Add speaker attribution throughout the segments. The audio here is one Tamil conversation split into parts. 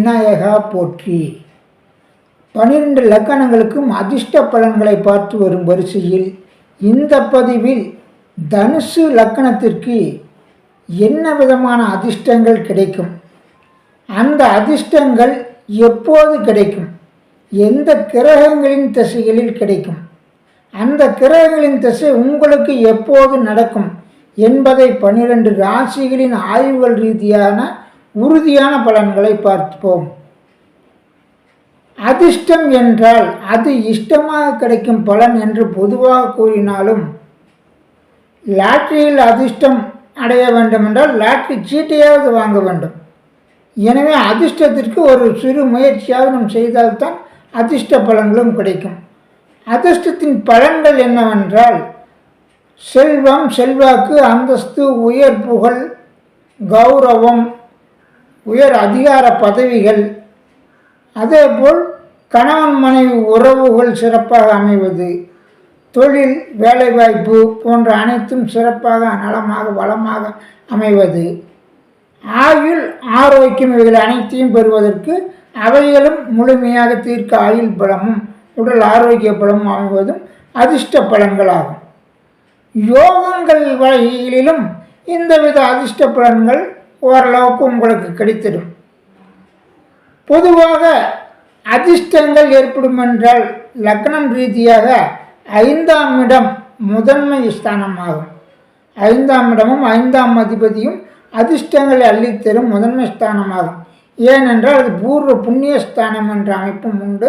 Speaker 1: விநாயகா போற்றி. பனிரெண்டு லக்கணங்களுக்கும் அதிர்ஷ்ட பலன்களை பார்த்து வரும் வரிசையில் இந்த பதிவில் தனுசு லக்கணத்திற்கு என்ன விதமான அதிர்ஷ்டங்கள் கிடைக்கும்? அந்த அதிர்ஷ்டங்கள் எப்போது கிடைக்கும்? எந்த கிரகங்களின் திசைகளில் கிடைக்கும்? அந்த கிரகங்களின் திசை உங்களுக்கு எப்போது நடக்கும்? என்பதை பன்னிரண்டு ராசிகளின் ஆய்வுகள் ரீதியான உறுதியான பலன்களை பார்ப்போம் அதிர்ஷ்டம் என்றால் அது இஷ்டமாக கிடைக்கும் பலன் என்று பொதுவாக கூறினாலும் லாட்ரியில் அதிர்ஷ்டம் அடைய வேண்டும் என்றால் சீட்டையாவது வாங்க வேண்டும். எனவே அதிர்ஷ்டத்திற்கு ஒரு சிறு முயற்சியாக நாம் செய்தால்தான் அதிர்ஷ்ட பலன்களும் கிடைக்கும். அதிர்ஷ்டத்தின் பலன்கள் என்னவென்றால் செல்வம் செல்வாக்கு அந்தஸ்து உயர் புகழ் கௌரவம் உயர் அதிகார பதவிகள். அதேபோல் கணவன் மனைவி உறவுகள் சிறப்பாக அமைவது. தொழில் வேலைவாய்ப்பு போன்ற அனைத்தும் சிறப்பாக நலமாக வளமாக அமைவது. ஆயுள் ஆரோக்கியம் இவைகள் அனைத்தையும் பெறுவதற்கு அவைகளும் முழுமையாக தீர்க்க ஆயுள் பலமும் உடல் ஆரோக்கிய பலமும் அமைவதும் அதிர்ஷ்ட பலன்களாகும். யோகங்கள் வகையிலும் இந்தவித அதிர்ஷ்ட பலன்கள் ஓரளவுக்கு உங்களுக்கு கிடைத்திடும். பொதுவாக அதிர்ஷ்டங்கள் ஏற்படும் என்றால் லக்னம் ரீதியாக ஐந்தாம் இடம் முதன்மை ஸ்தானமாகும். ஐந்தாம் இடமும் ஐந்தாம் அதிபதியும் அதிர்ஷ்டங்களை அள்ளித்தரும் முதன்மை ஸ்தானமாகும். ஏனென்றால் அது பூர்வ புண்ணிய ஸ்தானம் என்ற அமைப்பும் உண்டு.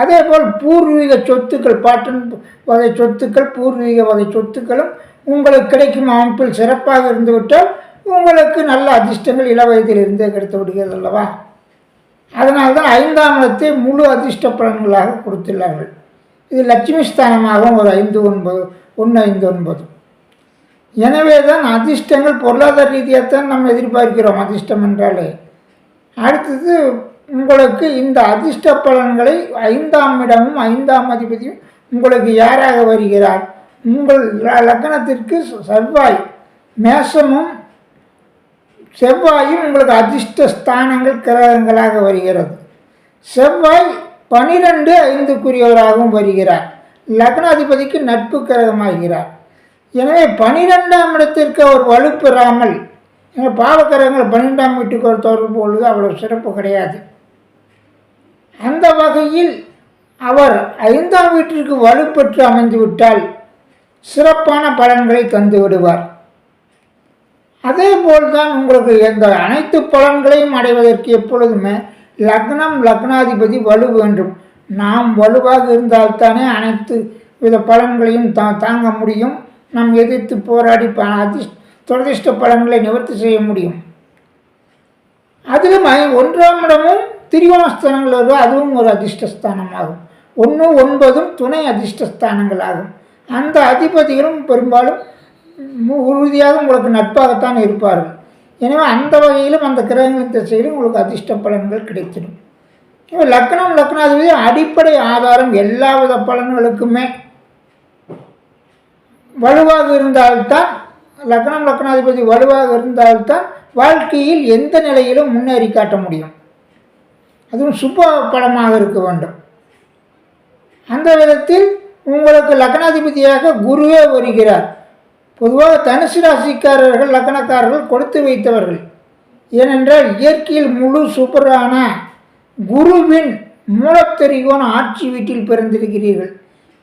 Speaker 1: அதேபோல் பூர்வீக சொத்துக்கள் பாட்டன் வகை சொத்துக்கள் பூர்வீக வகை சொத்துக்களும் உங்களுக்கு கிடைக்கும் அமைப்பில் சிறப்பாக இருந்துவிட்டால் உங்களுக்கு நல்ல அதிர்ஷ்டங்கள் இளவயதிலிருந்தே இருந்தே கிடைத்து விடுகிறது அல்லவா? அதனால்தான் ஐந்தாம் இடத்தை முழு அதிர்ஷ்ட பலன்களாக கொடுத்துள்ளார்கள். இது லட்சுமி ஸ்தானமாகவும் ஒரு ஐந்து ஒன்பது ஒன்று ஐந்து ஒன்பது. எனவே தான் அதிர்ஷ்டங்கள் பொருளாதார ரீதியாகத்தான் நம்ம எதிர்பார்க்கிறோம் அதிர்ஷ்டம் என்றாலே. அடுத்தது உங்களுக்கு இந்த அதிர்ஷ்ட பலன்களை ஐந்தாம் இடமும் ஐந்தாம் அதிபதியும் உங்களுக்கு யாராக வருகிறார்? உங்கள் ல- லக்னத்திற்கு செவ்வாய் மேசமும் செவ்வாயும் உங்களுக்கு அதிர்ஷ்ட ஸ்தானங்கள் கிரகங்களாக வருகிறது. செவ்வாய் பனிரெண்டு ஐந்துக்குரியவராகவும் வருகிறார். லக்னாதிபதிக்கு நட்பு கிரகமாகிறார். எனவே பனிரெண்டாம் இடத்திற்கு அவர் வலுப்பெறாமல் ஏன்னா பாவக்கிரகங்கள் பன்னிரெண்டாம் வீட்டுக்கு ஒரு தொடர்பு பொழுது அவ்வளவு சிறப்பு கிடையாது. அந்த வகையில் அவர் ஐந்தாம் வீட்டிற்கு வலுப்பெற்று அமைந்துவிட்டால் சிறப்பான பலன்களை தந்து விடுவார் அதே போல்தான் உங்களுக்கு இந்த அனைத்து பலன்களையும் அடைவதற்கு எப்பொழுதுமே லக்னம் லக்னாதிபதி வலு வேண்டும். நாம் வலுவாக இருந்தால்தானே அனைத்து வித பலன்களையும் தா தாங்க முடியும். நாம் எதிர்த்து போராடி ப அதிர்ஷ் துரதிர்ஷ்ட பலன்களை நிவர்த்தி செய்ய முடியும். அதிலும் ஒன்றாம் இடமும் திரிகோணஸ்தானங்கள் வருவோம் அதுவும் ஒரு அதிர்ஷ்டஸ்தானமாகும். ஒன்று ஒன்பதும் துணை அதிர்ஷ்டஸ்தானங்களாகும். அந்த அதிபதிகளும் பெரும்பாலும் உறுதியாக உங்களுக்கு நட்பாகத்தான் இருப்பார்கள். எனவே அந்த வகையிலும் அந்த கிரகங்களின் திசையிலும் உங்களுக்கு அதிர்ஷ்ட பலன்கள் கிடைத்திடும். இப்போ லக்னம் லக்னாதிபதி அடிப்படை ஆதாரம் எல்லா வித பலன்களுக்குமே. வலுவாக இருந்தால்தான் லக்னம் லக்னாதிபதி வலுவாக இருந்தால்தான் வாழ்க்கையில் எந்த நிலையிலும் முன்னேறி காட்ட முடியும். அதுவும் சுப பலமாக இருக்க வேண்டும். அந்த விதத்தில் உங்களுக்கு லக்னாதிபதியாக குருவே வருகிறார். பொதுவாக தனுசு ராசிக்காரர்கள் லக்னக்காரர்கள் கொடுத்து வைத்தவர்கள். ஏனென்றால் இயற்கையில் முழு சூப்பரான குருவின் மூலத்தெரிகோன் ஆட்சி வீட்டில் பிறந்திருக்கிறீர்கள்.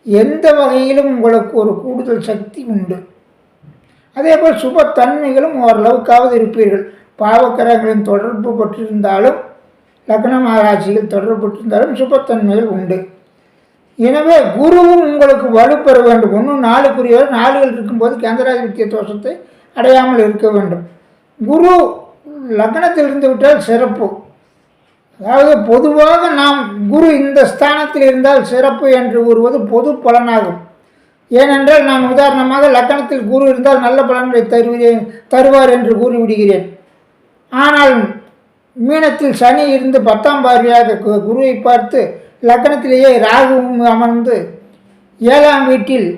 Speaker 1: எந்த வகையிலும் உங்களுக்கு ஒரு கூடுதல் சக்தி உண்டு. அதேபோல் சுபத்தன்மைகளும் ஓரளவுக்காவது இருப்பீர்கள். பாவக்கிரகங்களின் தொடர்பு பட்டிருந்தாலும் லக்ன ஆராய்ச்சிகள் தொடர்பு பட்டிருந்தாலும் சுபத்தன்மைகள் உண்டு. எனவே குருவும் உங்களுக்கு வலுப்பெற வேண்டும். ஒன்று நாலுக்குரியவர் நாலுகள் இருக்கும்போது கேந்திராதிபத்திய தோஷத்தை அடையாமல் இருக்க வேண்டும். குரு லக்னத்தில் இருந்து விட்டால் சிறப்பு. அதாவது பொதுவாக நாம் குரு இந்த ஸ்தானத்தில் இருந்தால் சிறப்பு என்று கூறுவது பொது பலனாகும். ஏனென்றால் நான் உதாரணமாக லக்கணத்தில் குரு இருந்தால் நல்ல பலன்களை தருகிறேன் தருவார் என்று கூறிவிடுகிறேன். ஆனால் மீனத்தில் சனி இருந்து பத்தாம் பார்வையாக கு- குருவை பார்த்து லக்கணத்திலேயே ராகுவும் அமர்ந்து ஏழாம் வீட்டில்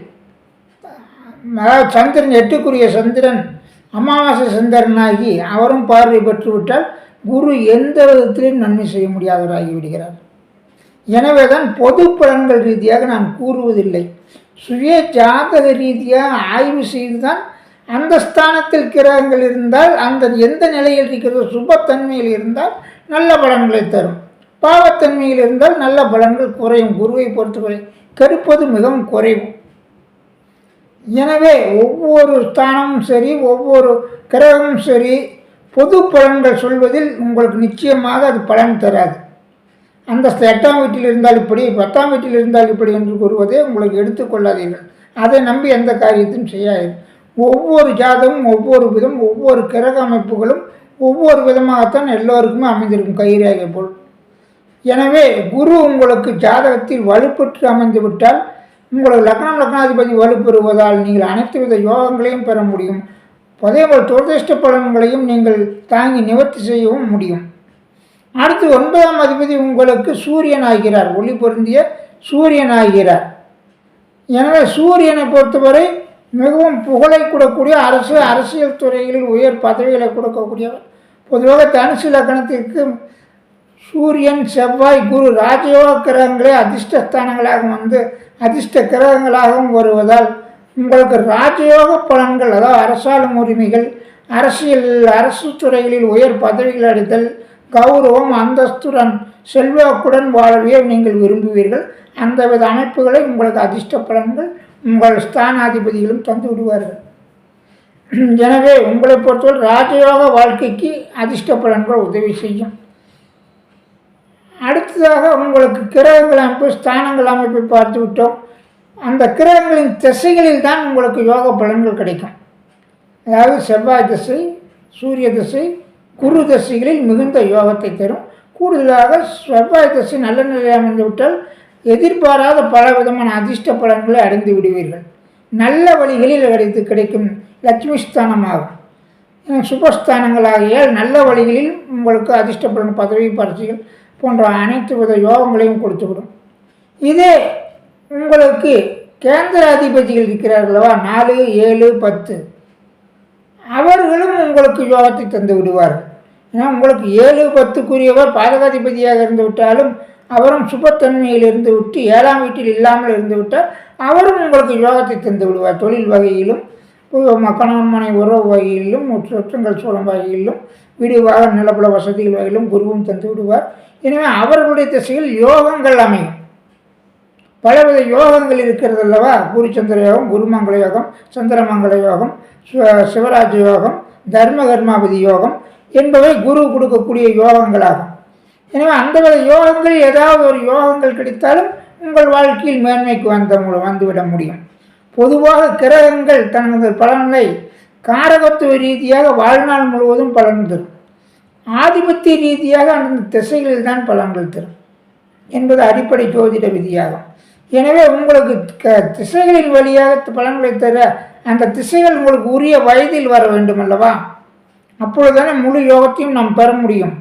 Speaker 1: அதாவது சந்திரன் எட்டுக்குரிய சந்திரன் அமாவாசை சந்திரனாகி அவரும் பார்வை பெற்றுவிட்டால் குரு எந்த விதத்திலும் நன்மை செய்ய முடியாதவராகி விடுகிறார். எனவே தான் பொது பலன்கள் ரீதியாக நான் கூறுவதில்லை. சுய ஜாதக ரீதியாக ஆய்வு செய்து தான் அந்த ஸ்தானத்தில் கிரகங்கள் இருந்தால் அந்த எந்த நிலையில் இருக்கிறதோ சுபத்தன்மையில் இருந்தால் நல்ல பலன்களை தரும். பாவத்தன்மையில் இருந்தால் நல்ல பலன்கள் குறையும். குருவை பொறுத்தவரை கெடுப்பது மிகவும் குறையும் எனவே ஒவ்வொரு ஸ்தானமும் சரி ஒவ்வொரு கிரகமும் சரி பொது பலன்கள் சொல்வதில் உங்களுக்கு நிச்சயமாக அது பலன் தராது. அந்த எட்டாம் வீட்டில் இருந்தால் இப்படி பத்தாம் வீட்டில் இருந்தால் இப்படி என்று கூறுவதை உங்களுக்கு எடுத்துக்கொள்ளாதீர்கள் அதை நம்பி எந்த காரியத்தையும் செய்யாது ஒவ்வொரு ஜாதகமும் ஒவ்வொரு விதம் ஒவ்வொரு கிரக அமைப்புகளும் ஒவ்வொரு விதமாகத்தான் எல்லோருக்குமே அமைந்திருக்கும். கைரேகை போல். எனவே குரு உங்களுக்கு ஜாதகத்தில் வலுப்பெற்று அமைந்துவிட்டால் உங்களுக்கு லக்னம் லக்னாதிபதி வலுப்பெறுவதால் நீங்கள் அனைத்து வித யோகங்களையும் பெற முடியும். அதேபோல் துரதிருஷ்ட பலன்களையும் நீங்கள் தாங்கி நிவர்த்தி செய்யவும் முடியும். அடுத்து ஒன்பதாம் அதிபதி உங்களுக்கு சூரியன் ஆகிறார். ஒளி பொருந்திய சூரியன் ஆகிறார். எனவே சூரியனை பொறுத்தவரை மிகவும் புகழை கொடுக்கக்கூடிய அரசு அரசியல் துறைகளில் உயர் பதவிகளை கொடுக்கக்கூடியவர். பொதுவாக தனுசு லக்கணத்திற்கு சூரியன் செவ்வாய் குரு ராஜயோக கிரகங்களே அதிர்ஷ்டஸ்தானங்களாகவும் வந்து அதிர்ஷ்ட கிரகங்களாகவும் வருவதால் உங்களுக்கு ராஜயோக பலன்கள் அதாவது அரசாளும் உரிமைகள் அரசியல் அரசு துறைகளில் உயர் பதவிகள் அடைதல் கௌரவம் அந்தஸ்துடன் செல்வாக்குடன் வாழவே நீங்கள் விரும்புவீர்கள். அந்த வித அமைப்புகளை உங்களுக்கு அதிர்ஷ்ட பலன்கள் உங்கள் ஸ்தானாதிபதிகளும் தந்து விடுவார்கள். எனவே உங்களை பொறுத்தவரை ராஜயோக வாழ்க்கைக்கு அதிர்ஷ்ட பலன்கள் உதவி செய்யும். அடுத்ததாக உங்களுக்கு கிரகங்கள் அமைப்பு ஸ்தானங்கள் அமைப்பை பார்த்து விட்டோம். அந்த கிரகங்களின் திசைகளில் தான் உங்களுக்கு யோக பலன்கள் கிடைக்கும். அதாவது செவ்வாய் திசை சூரிய திசை குரு திசைகளில் மிகுந்த யோகத்தை தரும். கூடுதலாக செவ்வாய் திசை நல்ல நிலையில் அமைந்துவிட்டால் எதிர்பாராத பல விதமான அதிர்ஷ்ட பலன்களை அடைந்து விடுவீர்கள். நல்ல வழிகளில் கிடைத்து கிடைக்கும் லட்சுமி ஸ்தானமாகும். சுபஸ்தானங்களாகியால் நல்ல வழிகளில் உங்களுக்கு அதிர்ஷ்ட பலன் பதவி பரிசுகள் போன்ற அனைத்து வித யோகங்களையும் கொடுத்துவிடும். இதே உங்களுக்கு கேந்திர அதிபதிகள் இருக்கிறார்களவா? நாலு ஏழு பத்து. அவர்களும் உங்களுக்கு யோகத்தை தந்து விடுவார்கள். ஏன்னா உங்களுக்கு ஏழு பத்துக்குரியவர் பாதகாதிபதியாக இருந்து விட்டாலும் அவரும் சுபத்தன்மையில் இருந்து விட்டு ஏழாம் வீட்டில் இல்லாமல் இருந்து விட்டால் அவரும் உங்களுக்கு யோகத்தை தந்து விடுவார். தொழில் வகையிலும் கணவன் மனை உறவு வகையிலும் சொற்றங்கள் சோழம் வகையிலும் வீடு வாக நிலப்பட வசதிகள் வகையிலும் குருவும் தந்து விடுவார். எனவே அவர்களுடைய திசையில் யோகங்கள் அமையும். பலவித யோகங்கள் இருக்கிறது அல்லவா குருச்சந்திர யோகம் குருமங்கள யோகம் சந்திரமங்கல யோகம் சிவராஜ யோகம் தர்ம கர்மாபதி யோகம் என்பவை குரு கொடுக்கக்கூடிய யோகங்களாகும். எனவே அந்த வித யோகங்கள் ஏதாவது ஒரு யோகங்கள் கிடைத்தாலும் உங்கள் வாழ்க்கையில் மேன்மைக்கு வந்த வந்துவிட முடியும். பொதுவாக கிரகங்கள் தனது பலன்களை காரகத்துவ ரீதியாக வாழ்நாள் முழுவதும் பலன் தரும். ஆதிபத்திய ரீதியாக அந்த திசைகளில் தான் பலன்கள் தரும் என்பது அடிப்படை ஜோதிட விதியாகும். எனவே உங்களுக்கு க திசைகளின் வழியாக பலன்களை தர அந்த திசைகள் உங்களுக்கு உரிய வயதில் வர வேண்டும் அல்லவா அப்பொழுதுதானே முழு யோகத்தையும் நாம் பெற முடியும்.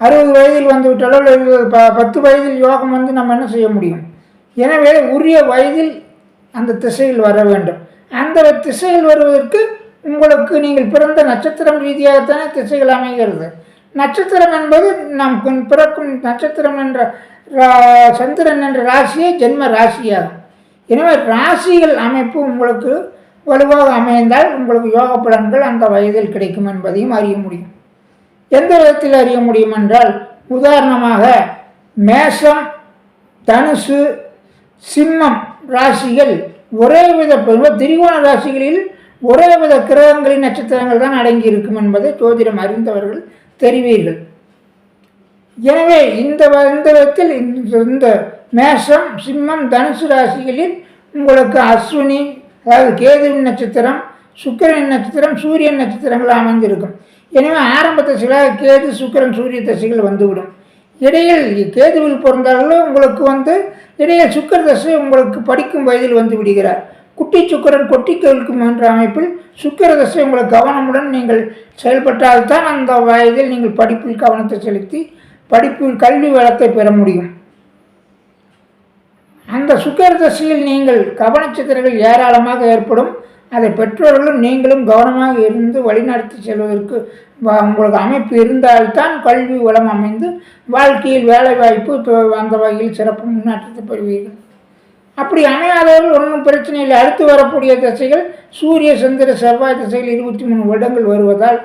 Speaker 1: அறுபது வயதில் வந்துவிட்டாலோ இல்லை ப பத்து வயதில் யோகம் வந்து நம்ம என்ன செய்ய முடியும்? எனவே உரிய வயதில் அந்த திசையில் வர வேண்டும். அந்த திசையில் வருவதற்கு உங்களுக்கு நீங்கள் பிறந்த நட்சத்திரம் ரீதியாகத்தானே திசைகள் அமைகிறது. நட்சத்திரம் என்பது நாம் பிறக்கும் நட்சத்திரம் என்ற சந்திரன் என்ற ராசியே ஜென்ம ராசியாகும். எனவே ராசிகள் அமைப்பு உங்களுக்கு வலுவாக அமைந்தால் உங்களுக்கு யோக பலன்கள் அந்த வயதில் கிடைக்கும் என்பதையும் அறிய முடியும். எந்த விதத்தில் அறிய முடியும் என்றால் உதாரணமாக மேஷம் தனுசு சிம்மம் ராசிகள் ஒரே வித திரிகோண ராசிகளில் ஒரே வித கிரகங்களின் நட்சத்திரங்கள் தான் அடங்கி இருக்கும் என்பதை ஜோதிடம் அறிந்தவர்கள் தெரிவீர்கள். எனவே இந்த இந்த விதத்தில் இந்த மேஷம் சிம்மம் தனுசு ராசிகளில் உங்களுக்கு அஸ்வினி அதாவது கேதுவின் நட்சத்திரம் சுக்கரன் நட்சத்திரம் சூரியன் நட்சத்திரங்கள் அமைந்திருக்கும். எனவே ஆரம்ப சில கேது சுக்கரன் சூரிய தசைகள் வந்துவிடும். இடையில் கேதுவில் பிறந்தார்களோ உங்களுக்கு வந்து இடையில் சுக்கர தசை உங்களுக்கு படிக்கும் வயதில் வந்து விடுகிறார். குட்டி சுக்கரன் கொட்டி கேட்கும் என்ற அமைப்பில் சுக்கர தசை கவனமுடன் நீங்கள் செயல்பட்டால்தான் அந்த வயதில் நீங்கள் படிப்பில் கவனத்தை செலுத்தி படிப்பில் கல்வி வளத்தை பெற முடியும். அந்த சுக்கர தசையில் நீங்கள் கவனச்சித்திரங்கள் ஏராளமாக ஏற்படும். அதை பெற்றோர்களும் நீங்களும் கவனமாக இருந்து வழிநடத்தி செல்வதற்கு வ- உங்களுக்கு அமைப்பு இருந்தால்தான் கல்வி வளம் அமைந்து வாழ்க்கையில் வேலைவாய்ப்பு அந்த வகையில் சிறப்பு முன்னேற்றத்தை பெறுவீர்கள். அப்படி அமையாதவர்கள் ஒன்றும் பிரச்சனை இல்லை. அடுத்து வரக்கூடிய திசைகள் சூரிய சந்திர செவ்வாய் திசைகள் இருபத்தி மூணு வருடங்கள் வருவதால்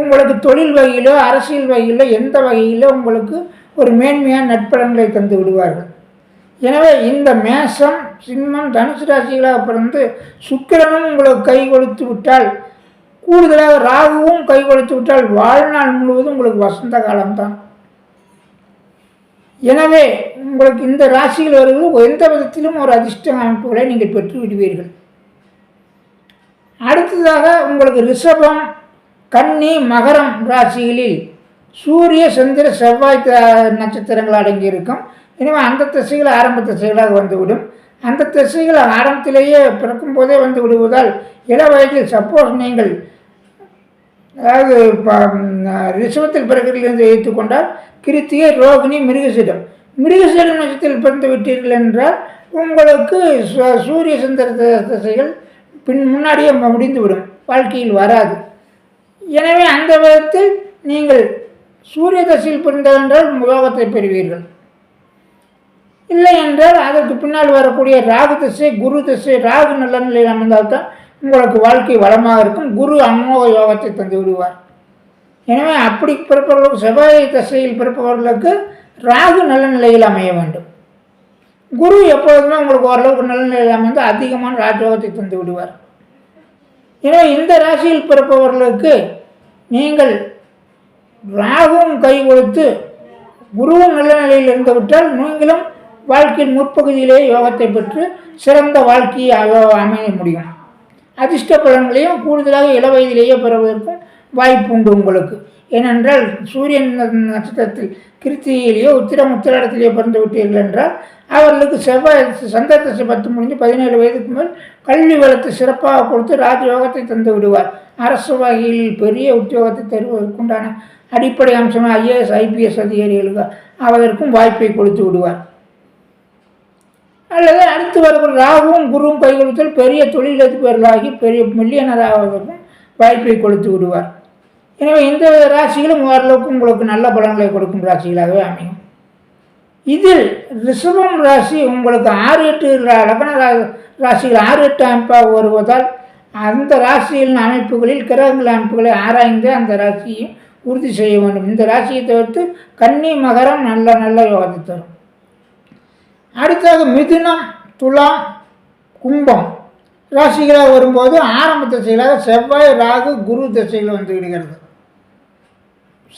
Speaker 1: உங்களுக்கு தொழில் வகையிலோ அரசியல் வகையிலோ எந்த வகையிலோ உங்களுக்கு ஒரு மேன்மையான நட்பலன்களை தந்து விடுவார்கள். எனவே இந்த மேஷம் சிம்மம் தனுசு ராசிகளாக பிறந்து சுக்கிரனும் உங்களுக்கு கை கொடுத்து விட்டால் கூடுதலாக ராகுவும் கை கொடுத்து விட்டால் வாழ்நாள் முழுவதும் உங்களுக்கு வசந்த காலம்தான். எனவே உங்களுக்கு இந்த ராசியில் வருவது எந்த விதத்திலும் ஒரு அதிர்ஷ்ட அமைப்புகளை நீங்கள் பெற்று விடுவீர்கள். அடுத்ததாக உங்களுக்கு ரிஷபம் கன்னி மகரம் ராசிகளில் சூரிய சந்திர செவ்வாய் த- நட்சத்திரங்கள் அடங்கியிருக்கும். எனவே அந்த திசைகள் ஆரம்ப திசைகளாக வந்துவிடும். அந்த திசைகள் ஆரம்பத்திலேயே பிறக்கும் போதே வந்து விடுவதால் இள வயதில் சப்போஸ் நீங்கள் அதாவது ரிஷபத்தில் பிறகுகள் என்று வைத்துக்கொண்டால் கிருத்திகை ரோகிணி மிருகசீடம் மிருகசீடம் நட்சத்திரத்தில் பிறந்து விட்டீர்கள் என்றால் உங்களுக்கு சூரிய சந்திர திசைகள் பின் முன்னாடியே முடிந்துவிடும். வாழ்க்கையில் வராது. எனவே அந்த விதத்தில் நீங்கள் சூரிய தசையில் பிறந்ததென்றால் யோகத்தை பெறுவீர்கள். இல்லை என்றால் அதற்கு பின்னால் வரக்கூடிய ராகு திசை குரு திசை ராகு நல்ல நிலையில் அமைந்தால்தான் உங்களுக்கு வாழ்க்கை வளமாக இருக்கும். குரு அமோக யோகத்தை தந்து விடுவார். எனவே அப்படி பிறப்பவர்களுக்கு செவ்வாய் திசையில் பிறப்பவர்களுக்கு ராகு நல்ல நிலையில் அமைய வேண்டும். குரு எப்பொழுதுமே உங்களுக்கு ஓரளவுக்கு நல்ல நிலையில் அமைந்து அதிகமான ராஜயோகத்தை தந்து விடுவார். எனவே இந்த ராசியில் பிறப்பவர்களுக்கு நீங்கள் ராகுவும் கை கொடுத்து குருவும் நல்ல நிலையில் இருந்துவிட்டால் நீங்களும் வாழ்க்கையின் முற்பகுதியிலே யோகத்தை பெற்று சிறந்த வாழ்க்கையை அமைய முடியும். அதிர்ஷ்ட பலன்களையும் கூடுதலாக இளவயதிலேயே பெறுவதற்கும் வாய்ப்பு உண்டு உங்களுக்கு. ஏனென்றால் சூரியன் நட்சத்திரத்தில் கிருத்தியிலேயோ உத்திரம் உத்திராடத்திலேயோ பிறந்து விட்டீர்கள் என்றால் அவர்களுக்கு செவ்வாய் சந்திர பத்து முடிஞ்சு பதினேழு வயதுக்கு மேல் கல்வி வளத்தை சிறப்பாக கொடுத்து ராஜயோகத்தை தந்து விடுவார். அரசு வகையில் பெரிய உத்தியோகத்தை தருவதற்குண்டான அடிப்படை அம்சமாக ஐஏஎஸ் ஐபிஎஸ் அதிகாரிகளுக்கு அவதற்கும் வாய்ப்பை கொடுத்து விடுவார். அல்லது அடுத்து வரக்கூடிய ராகுவும் குருவும் கை கொடுத்தால் பெரிய தொழிலதிபர்களாகி பெரிய மில்லியனர் வாய்ப்பை கொடுத்து விடுவார். எனவே இந்த ராசிகளும் ஓரளவுக்கு உங்களுக்கு நல்ல பலன்களை கொடுக்கும் ராசிகளாகவே அமையும். இதில் ரிஷபம் ராசி உங்களுக்கு ஆறு எட்டு லக்ன ரா- ராசிகள் ஆறு எட்டு அமைப்பாக வருவதால் அந்த ராசிகளின் அமைப்புகளில் கிரகங்கள் அமைப்புகளை ஆராய்ந்து அந்த ராசியையும் உறுதி செய்ய வேண்டும். இந்த ராசியை தவிர்த்து கன்னி மகரம் நல்ல நல்ல யோகத்தை தரும். அடுத்ததாக மிதுனம் துலாம் கும்பம் ராசிகளாக வரும்போது ஆரம்ப திசைகளாக செவ்வாய் ராகு குரு திசைகள் வந்து விடுகிறது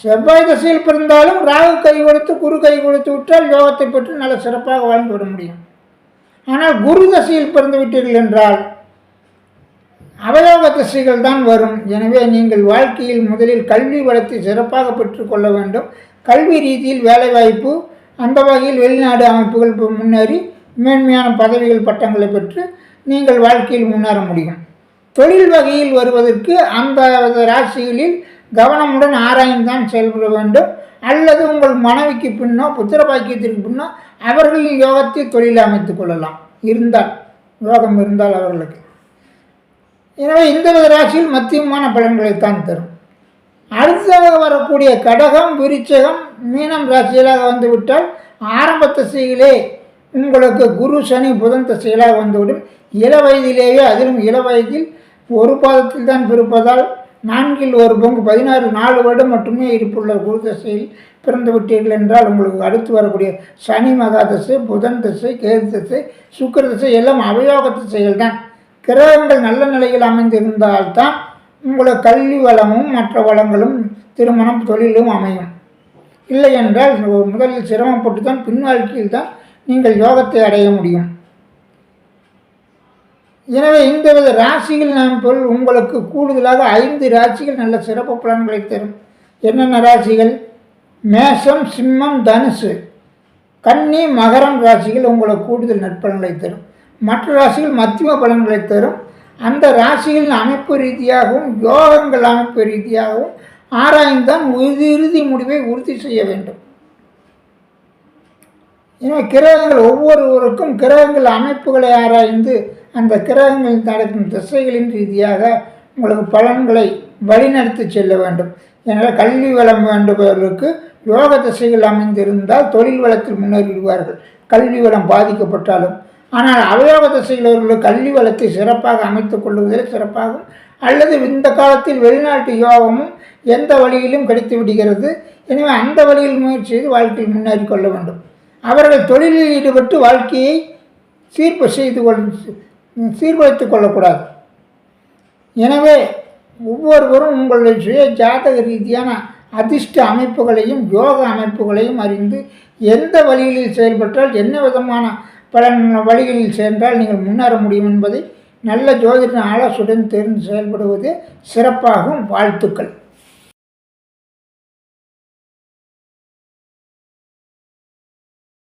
Speaker 1: செவ்வாய் திசையில் பிறந்தாலும் ராகு கை கொடுத்து குரு கை கொடுத்து விட்டால் யோகத்தை பெற்று நல்ல சிறப்பாக வாழ்ந்து விட முடியும். ஆனால் குரு தசையில் பிறந்து விட்டீர்கள் என்றால் அவயோக திசைகள் தான் வரும். எனவே நீங்கள் வாழ்க்கையில் முதலில் கல்வி வளத்தை சிறப்பாக பெற்றுக்கொள்ள வேண்டும். கல்வி ரீதியில் வேலைவாய்ப்பு அந்த வகையில் வெளிநாடு அமைப்புகள் முன்னேறி மேன்மையான பதவிகள் பட்டங்களை பெற்று நீங்கள் வாழ்க்கையில் முன்னேற முடியும். தொழில் வகையில் வருவதற்கு அந்த ராசிகளில் கவனமுடன் ஆராய்ந்துதான் செயல்பட வேண்டும். அல்லது உங்கள் மனைவிக்கு பின்னோ புத்திர பாக்கியத்திற்கு பின்னோ அவர்களின் யோகத்தை தொழில் அமைத்து கொள்ளலாம். இருந்தால் யோகம் இருந்தால் அவர்களுக்கு. எனவே இந்த வித ராசியில் மத்தியமான பலன்களைத்தான் தரும். அடுத்ததாக வரக்கூடிய கடகம் விருச்சகம் மீனம் ராசிகளாக வந்துவிட்டால் ஆரம்ப திசையிலே உங்களுக்கு குரு சனி புதன் திசைகளாக வந்துவிடும். இள வயதிலேயே அதிலும் இள வயதில் ஒரு பாதத்தில் தான் பிறப்பதால் நான்கில் ஒரு பங்கு பதினாறு நாலு வருடம் மட்டுமே இருப்புள்ள குரு தசையில் பிறந்து விட்டீர்கள் என்றால் உங்களுக்கு அடுத்து வரக்கூடிய சனி மகா புதன் திசை கேது திசை சுக்கர திசை எல்லாம் அவயோக திசைகள் தான் கிரகங்கள் நல்ல நிலையில் அமைந்திருந்தால்தான் உங்களுக்கு கல்வி வளமும் மற்ற வளங்களும் திருமணம் தொழிலும் அமையும். இல்லை என்றால் முதலில் சிரமப்பட்டு தான் பின் வாழ்க்கையில் தான் நீங்கள் யோகத்தை அடைய முடியும். எனவே இந்த வித ராசிகள் அமைப்புகள் உங்களுக்கு கூடுதலாக ஐந்து ராசிகள் நல்ல சிறப்பு பலன்களை தரும். என்னென்ன ராசிகள்? மேஷம் சிம்மம் தனுசு. கன்னி மகரம் ராசிகள் உங்களுக்கு கூடுதல் நற்பலன்களை தரும். மற்ற ராசிகள் மத்தியம பலன்களை தரும். அந்த ராசிகளின் அமைப்பு ரீதியாகவும் யோகங்கள் அமைப்பு ரீதியாகவும் ஆராய்ந்தான் இறுதி இறுதி முடிவை உறுதி செய்ய வேண்டும். எனவே கிரகங்கள் ஒவ்வொருவருக்கும் கிரகங்கள் அமைப்புகளை ஆராய்ந்து அந்த கிரகங்கள் நடக்கும் திசைகளின் ரீதியாக உங்களுக்கு பலன்களை வழிநடத்தி செல்ல வேண்டும். எனவே கல்வி வளம் வேண்டுபவர்களுக்கு யோக திசைகள் அமைந்திருந்தால் தொழில் வளத்தில் முன்னேறிவிடுவார்கள் கல்வி வளம் பாதிக்கப்பட்டாலும். ஆனால் அவயோக திசைகளவர்களுக்கு கல்வி வளத்தை சிறப்பாக அமைத்துக் கொள்வதில் சிறப்பாகும். அல்லது இந்த காலத்தில் வெளிநாட்டு யோகமும் எந்த வழியிலும் கிடைத்து விடுகிறது. எனவே அந்த வழியில் முயற்சி செய்து வாழ்க்கையில் முன்னேறி கொள்ள வேண்டும். அவர்கள் தொழிலில் ஈடுபட்டு வாழ்க்கையை சீர்ப்பு செய்து கொள் சீர்குலைத்து கொள்ளக்கூடாது. எனவே ஒவ்வொருவரும் உங்களுடைய சுய ஜாதக ரீதியான அதிர்ஷ்ட அமைப்புகளையும் யோக அமைப்புகளையும் அறிந்து எந்த வழிகளில் செயல்பட்டால் என்ன விதமான பலன் வழிகளில் சென்றால் நீங்கள் முன்னேற முடியும் என்பதை நல்ல ஜோதிட ஆலோசனையுடன் தெரிந்து செயல்படுவது சிறப்பாகும். வாழ்த்துக்கள்.